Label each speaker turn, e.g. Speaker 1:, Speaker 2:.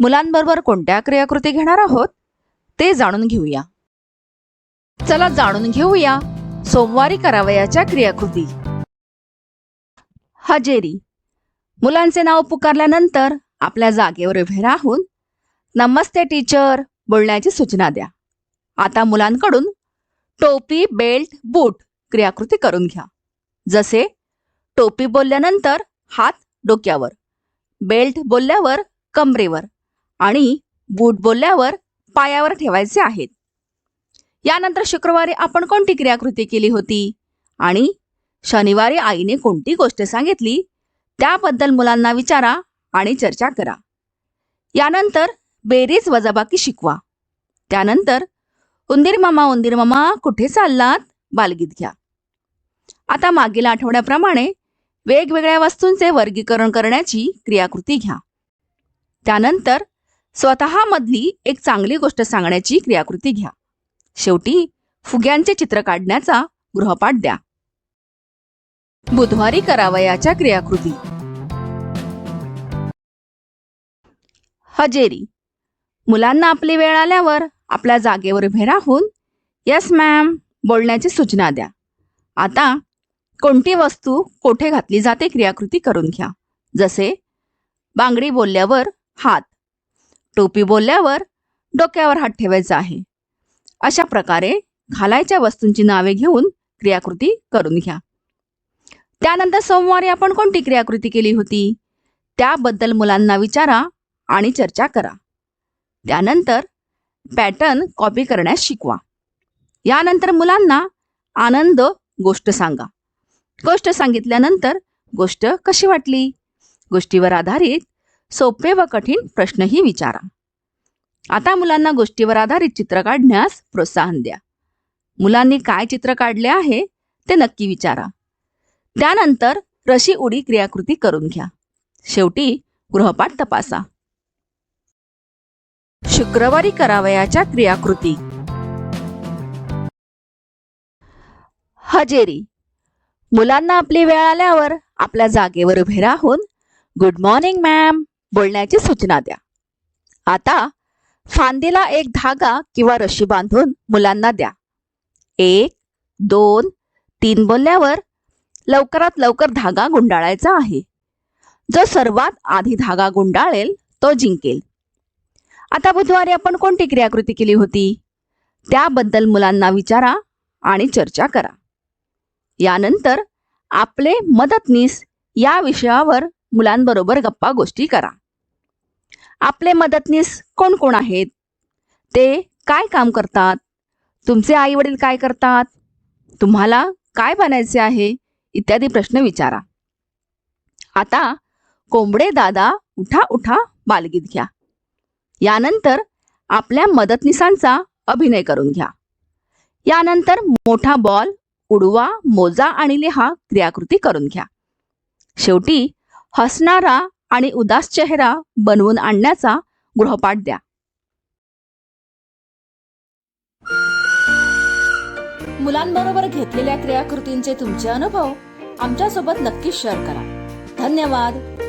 Speaker 1: मुलांबरोबर कोणत्या क्रियाकृती घेणार आहोत ते जाणून घेऊया. चला जाणून घेऊया सोमवारी करावयाच्या क्रियाकृती. हजेरी. मुलांचे नाव पुकारल्यानंतर आपल्या जागेवर उभे राहून नमस्ते टीचर बोलण्याची सूचना द्या. आता मुलांकडून टोपी बेल्ट बूट क्रियाकृती करून घ्या. जसे टोपी बोलल्यानंतर हात डोक्यावर बेल्ट बोलल्यावर कमरेवर आणि बूट बोलल्यावर पायावर ठेवायचे आहेत. यानंतर शुक्रवारी आपण कोणती क्रियाकृती केली होती? आणि शनिवारी आईने कोणती गोष्ट सांगितली? त्याबद्दल मुलांना विचारा आणि चर्चा करा. यानंतर बेरीज वजाबाकी शिकवा. त्यानंतर उंदीर मामा उंदीर मामा कुठे चाललात? बालगीत घ्या. आता मागील आठवड्याप्रमाणे वेगवेगळ्या वस्तूंचे वर्गीकरण करण्याची क्रियाकृती घ्या. त्यानंतर स्वतःमधली एक चांगली गोष्ट सांगण्याची क्रियाकृती घ्या. शेवटी फुग्यांचे चित्र काढण्याचा गृहपाठ द्या. बुधवारी करावयाच्या क्रियाकृती. हजेरी. मुलांना आपली वेळ आल्यावर आपल्या जागेवर उभे राहून यस मॅम बोलण्याची सूचना द्या. आता कोणती वस्तू कोठे घातली जाते क्रियाकृती करून घ्या. जसे बांगडी बोलल्यावर हात टोपी बोलल्यावर डोक्यावर हात ठेवायचा आहे. अशा प्रकारे घालायच्या वस्तूंची नावे घेऊन क्रियाकृती करून घ्या. त्यानंतर सोमवारी आपण कोणती क्रियाकृती केली होती? त्याबद्दल मुलांना विचारा आणि चर्चा करा. त्यानंतर पॅटर्न कॉपी करण्यास शिकवा. यानंतर मुलांना आनंद गोष्ट सांगा. गोष्ट सांगितल्यानंतर गोष्ट कशी वाटली? गोष्टीवर आधारित सोपे व कठीण प्रश्नही विचारा. आता मुलांना गोष्टीवर आधारित चित्र काढण्यास प्रोत्साहन द्या. मुलांनी काय चित्र काढले आहे ते नक्की विचारा. त्यानंतर रशी उडी क्रियाकृती करून घ्या. शेवटी गृहपाठ तपासा. शुक्रवारी करावयाच्या क्रियाकृती. हजेरी. मुलांना आपली वेळ आल्यावर आपल्या जागेवर उभे राहून गुड मॉर्निंग मॅम. बोलण्याची सूचना द्या. आता फांदीला एक धागा किंवा रशी बांधून मुलांना द्या. एक दोन तीन बोलल्यावर लवकरात लवकर धागा गुंडाळायचा आहे. जो सर्वात आधी धागा गुंडाळेल तो जिंकेल. आता बुधवारी आपण कोणती क्रियाकृती केली होती? त्याबद्दल मुलांना विचारा आणि चर्चा करा. यानंतर आपले मदतनीस या विषयावर मुलांबरोबर गप्पा गोष्टी करा. आपले मदतनीस कोण कोण आहेत? ते काय काम करतात? तुमचे आई वडील काय करतात? तुम्हाला काय बनायचे आहे? इत्यादी प्रश्न विचारा. आता कोंबडे दादा उठा उठा बालगीत घ्या. यानंतर आपल्या मदतनीसांचा अभिनय करून घ्या. यानंतर मोठा बॉल उडवा मोजा आणि लिहा क्रियाकृती करून घ्या. शेवटी हसणारा आणि उदास चेहरा बनवून आणण्याचा गृहपाठ द्या. मुलांबरोबर घेतलेल्या क्रियाकृतींचे तुमचे अनुभव आमच्यासोबत नक्कीच शेअर करा. धन्यवाद.